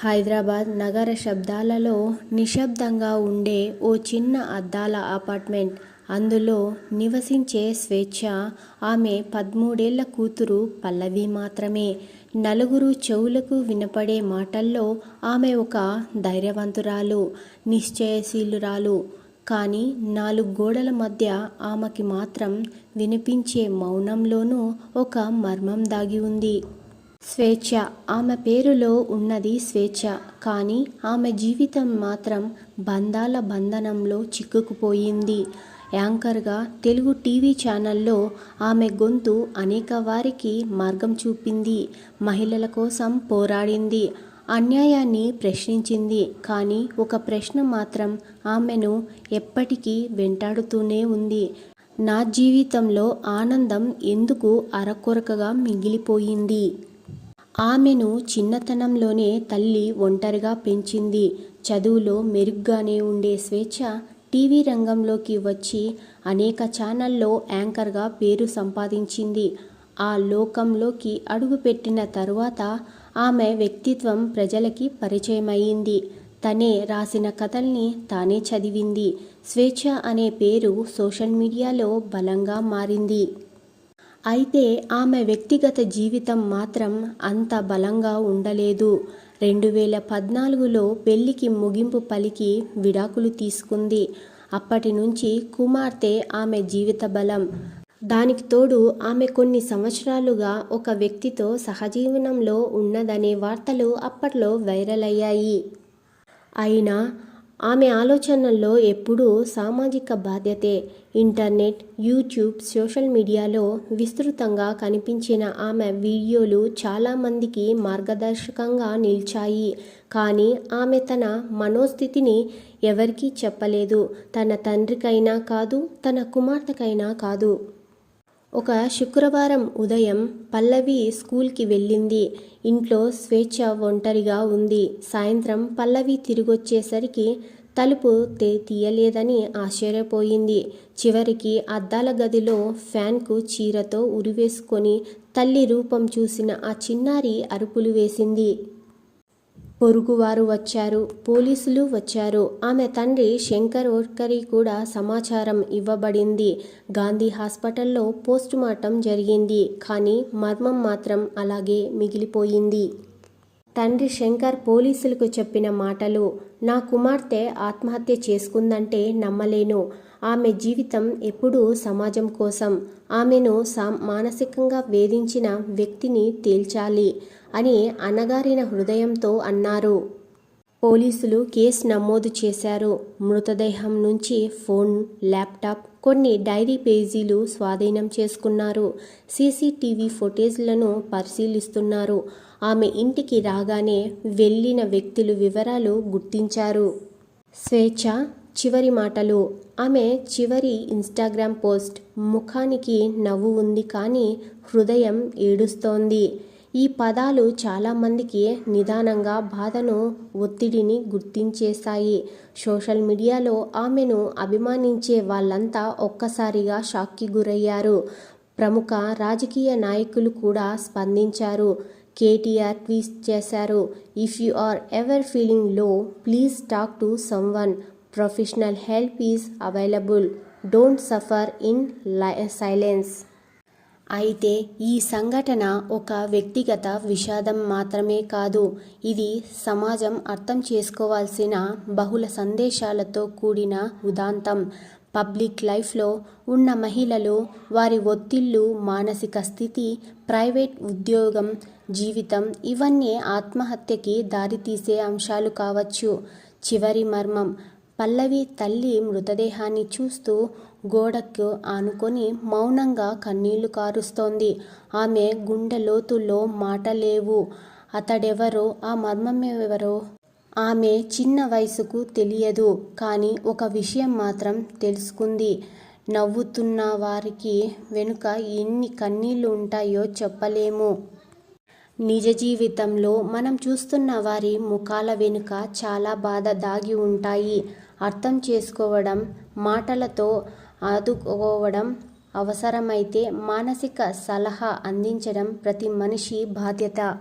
హైదరాబాద్ నగర శబ్దాలలో నిశ్శబ్దంగా ఉండే ఓ చిన్న అద్దాల అపార్ట్మెంట్. అందులో నివసించే స్వేచ్ఛ ఆమె పదమూడేళ్ళ కూతురు పల్లవి మాత్రమే. నలుగురు చెవులకు వినపడే మాటల్లో ఆమె ఒక ధైర్యవంతురాలు, నిశ్చయశీలురాలు. కానీ నాలుగు గోడల మధ్య ఆమెకి మాత్రం వినిపించే మౌనంలోనూ ఒక మర్మం దాగి ఉంది. స్వేచ్ఛ ఆమె పేరులో ఉన్నది స్వేచ్ఛ. కానీ ఆమె జీవితం మాత్రం బంధాల బంధనంలో చిక్కుకుపోయింది. యాంకర్గా తెలుగు టీవీ ఛానల్లో ఆమె గొంతు అనేక వారికి మార్గం చూపింది. మహిళల కోసం పోరాడింది. అన్యాయాన్ని ప్రశ్నించింది. కానీ ఒక ప్రశ్న మాత్రం ఆమెను ఎప్పటికీ వెంటాడుతూనే ఉంది. నా జీవితంలో ఆనందం ఎందుకు అరకొరకగా మిగిలిపోయింది? ఆమెను చిన్నతనంలోనే తల్లి ఒంటరిగా పెంచింది. చదువులో మెరుగ్గానే ఉండే స్వేచ్ఛ టీవీ రంగంలోకి వచ్చి అనేక ఛానల్లో యాంకర్గా పేరు సంపాదించింది. ఆ లోకంలోకి అడుగుపెట్టిన తరువాత ఆమె వ్యక్తిత్వం ప్రజలకి పరిచయమయ్యింది తనే రాసిన కథల్ని తానే చదివింది. స్వేచ్ఛ అనే పేరు సోషల్ మీడియాలో బలంగా మారింది. అయితే ఆమె వ్యక్తిగత జీవితం మాత్రం అంత బలంగా ఉండలేదు. రెండు వేల పద్నాలుగులో పెళ్ళికి ముగింపు పలికి విడాకులు తీసుకుంది. అప్పటి నుంచి కుమార్తె ఆమె జీవిత బలం. దానికి తోడు ఆమె కొన్ని సంవత్సరాలుగా ఒక వ్యక్తితో సహజీవనంలో ఉన్నదనే వార్తలు అప్పట్లో వైరల్ అయ్యాయి. అయినా ఆమె ఆలోచనల్లో ఎప్పుడూ సామాజిక బాధ్యతే. ఇంటర్నెట్, యూట్యూబ్, సోషల్ మీడియాలో విస్తృతంగా కనిపించిన ఆమె వీడియోలు చాలామందికి మార్గదర్శకంగా నిలిచాయి. కానీ ఆమె తన మనోస్థితిని ఎవరికీ చెప్పలేదు. తన తండ్రికైనా కాదు, తన కుమార్తెకైనా కాదు. ఒక శుక్రవారం ఉదయం పల్లవి స్కూల్కి వెళ్ళింది ఇంట్లో స్వేచ్ఛ ఒంటరిగా ఉంది. సాయంత్రం పల్లవి తిరిగొచ్చేసరికి తలుపు తీయలేదని ఆశ్చర్యపోయింది. చివరికి అద్దాల గదిలో ఫ్యాన్కు చీరతో ఉరివేసుకొని తల్లి రూపం చూసిన ఆ చిన్నారి అరుపులు వేసింది. పొరుగువారు వచ్చారు. పోలీసులు వచ్చారు. ఆమె తండ్రి శంకర్ ఓట్కరీ కూడా సమాచారం ఇవ్వబడింది. గాంధీ హాస్పిటల్లో పోస్టుమార్టం జరిగింది. కానీ మర్మం మాత్రం అలాగే మిగిలిపోయింది. తండ్రి శంకర్ పోలీసులకు చెప్పిన మాటలు నా కుమార్తె ఆత్మహత్య చేసుకుందంటే నమ్మలేను. ఆమె జీవితం ఎప్పుడూ సమాజం కోసం. ఆమెను మానసికంగా వేధించిన వ్యక్తిని తేల్చాలి అని అణగారిన హృదయంతో అన్నారు. పోలీసులు కేసు నమోదు చేశారు. మృతదేహం నుంచి ఫోన్, ల్యాప్టాప్, కొన్ని డైరీ పేజీలు స్వాధీనం చేసుకున్నారు. సీసీటీవీ ఫుటేజ్లను పరిశీలిస్తున్నారు. ఆమె ఇంటికి రాగానే వెళ్ళిన వ్యక్తులు వివరాలు గుర్తించారు. స్వేచ్ఛ చివరి మాటలు ఆమె చివరి ఇన్స్టాగ్రామ్ పోస్ట్ ముఖానికి నవ్వు ఉంది కానీ హృదయం ఏడుస్తోంది. ఈ పదాలు చాలామందికి నిదానంగా బాధను, ఒత్తిడిని గుర్తించేశాయి సోషల్ మీడియాలో ఆమెను అభిమానించే వాళ్ళంతా ఒక్కసారిగా షాక్కి గురయ్యారు. ప్రముఖ రాజకీయ నాయకులు కూడా స్పందించారు. కేటీఆర్ ట్వీట్ చేశారు ఇఫ్ యూ ఆర్ ఎవర్ ఫీలింగ్లో please talk to someone professional help is available don't suffer in silence. అయితే ఈ సంఘటన ఒక వ్యక్తిగత విషాదం మాత్రమే కాదు. ఇది సమాజం అర్థం చేసుకోవాల్సిన బహుళ సందేశాలతో కూడిన ఉదాంతం పబ్లిక్ లైఫ్లో ఉన్న మహిళలు, వారి ఒత్తిళ్ళు మానసిక స్థితి, ప్రైవేట్ ఉద్యోగం, జీవితం ఇవన్నీ ఆత్మహత్యకి దారితీసే అంశాలు కావచ్చు. చివరి మర్మం పల్లవి తల్లి మృతదేహాన్ని చూస్తూ గోడకు ఆనుకొని మౌనంగా కన్నీళ్ళు కారుస్తోంది. ఆమె గుండె లోతుల్లో మాటలేవు. అతడెవరో, ఆ మర్మమెవరో ఆమె చిన్న వయసుకు తెలియదు. కానీ ఒక విషయం మాత్రం తెలుసుకుంది. నవ్వుతున్న వారికి వెనుక ఎన్ని కన్నీళ్ళు ఉంటాయో చెప్పలేము. నిజ జీవితంలో మనం చూస్తున్న వారి ముఖాల వెనుక చాలా బాధ దాగి ఉంటాయి. అర్థం చేసుకోవడం, మాటలతో ఆదుకోవడం, అవసరమైతే మానసిక సలహా అందించడం ప్రతి మనిషి బాధ్యత.